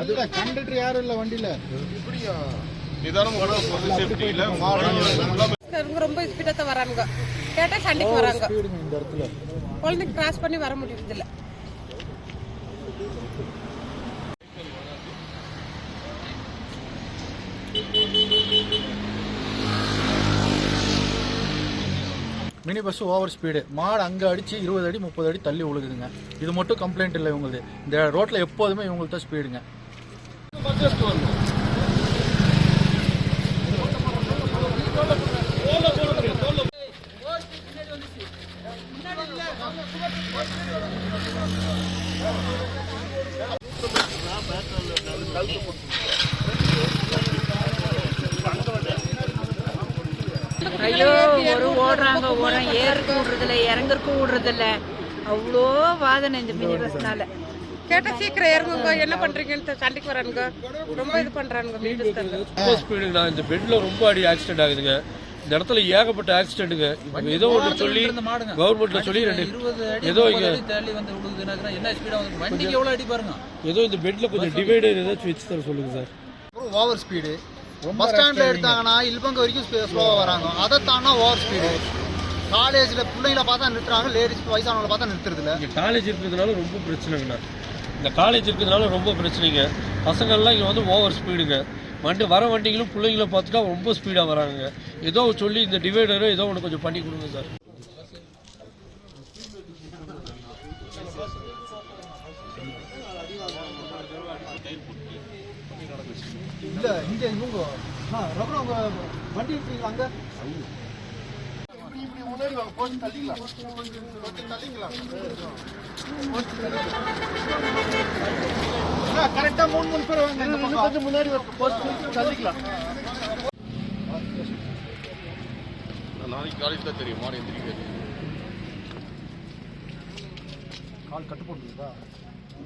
அதுதான் கண்டக்டர் யாரும் இல்ல வண்டியில இப்படியா ரொம்ப ஸ்பீடாக தான் வராங்க. குழந்தைக்கு கிராஸ் பண்ணி வர முடியறதில்லை. மினி பஸ் ஓவர் ஸ்பீடு மாடு அங்கே அடித்து இருபது அடி முப்பது அடி தள்ளி விழுகுதுங்க இது மட்டும் கம்ப்ளைண்ட் இல்லை இவங்களுது. இந்த ரோட்டில் எப்போதுமே இவங்களுக்கு தான் ஸ்பீடுங்க ஐயோ ஒரு ஓடுறாங்க ஓரம் ஏறுக்கு விடுறதில்ல இறங்குறக்கும் விடுறதில்ல அவ்வளோ வாதனை இந்த மினி பஸ்னால கேட்டால் சீக்கிரம் இறங்குங்க என்ன பண்றீங்கன்னு சண்டைக்கு வரானுங்க. ரொம்ப இது பண்றானுங்க மீட்டர்ஸ்காரங்க ரொம்ப ஸ்பீடுங்கண்ணா இந்த பெட்ல ரொம்ப அடி ஆக்சிடென்ட் ஆகுதுங்க. இந்த இடத்துல ஏகப்பட்ட ஆக்சிடென்ட்டுங்க ஏதோ ஒன்று சொல்லி கவர்மெண்ட்ல சொல்லி ரெண்டு ஏதோ இங்க என்ன ஸ்பீடா வந்து வண்டிக்கு எவ்வளவு அடி பாருங்க. ஏதோ இந்த பெட்ல கொஞ்சம் டிவைடர் ஏதாச்சும் வச்சு தர சொல்லுங்க சார். ஓவர் ஸ்பீடு பஸ் ஸ்டாண்ட்ல எடுத்தாங்கன்னா இல்பங்க வரைக்கும் ஸ்லோவா வராங்க. அதை தாண்டா ஓவர் ஸ்பீடு காலேஜ்ல பிள்ளைங்கள பார்த்தா நிறுத்துறாங்க லேடிஸ் வயசானவங்களை பார்த்தா நிறுத்துறது இல்ல. இங்க காலேஜ் இருக்கிறதுனால ரொம்ப பிரச்சனைங்கண்ணா. இந்த காலேஜ் இருக்கிறதுனால ரொம்ப பிரச்சனைங்க. பசங்கள்லாம் இங்க வந்து ஓவர் ஸ்பீடுங்க வண்டி வர வண்டிகளும் பிள்ளைங்களும் பார்த்துட்டா ரொம்ப ஸ்பீடாக வராங்க. ஏதோ சொல்லி இந்த டிவைடரோ ஏதோ ஒன்று கொஞ்சம் பண்ணி கொடுங்க சார். இல்ல இங்க இவங்க ரபர் அவங்க வண்டி அங்க? முன்னாடி வாங்க போஸ்ட் தள்ளிக்கலாம் கொஞ்சம் தள்ளிக்கலாம் கரெக்டா மூணு மூணு பேர் வாங்க இந்த பக்கம். கொஞ்சம் முன்னாடி போஸ்ட் தள்ளிக்கலாம். நாளைக்கு காலேஜ் தான் தெரியும் மாடு எந்திரிக்காது கால் கட்டு போட்டுருக்கா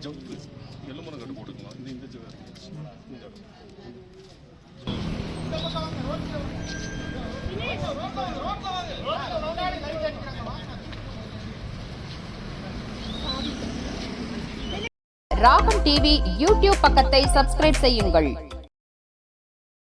ஜம்ப் எலும்பரம் கட்டு போட்டுக்கலாம் இந்த இந்த. ராகம் டிவி யூடியூப் பக்கத்தை சப்ஸ்கிரைப் செய்யுங்கள்.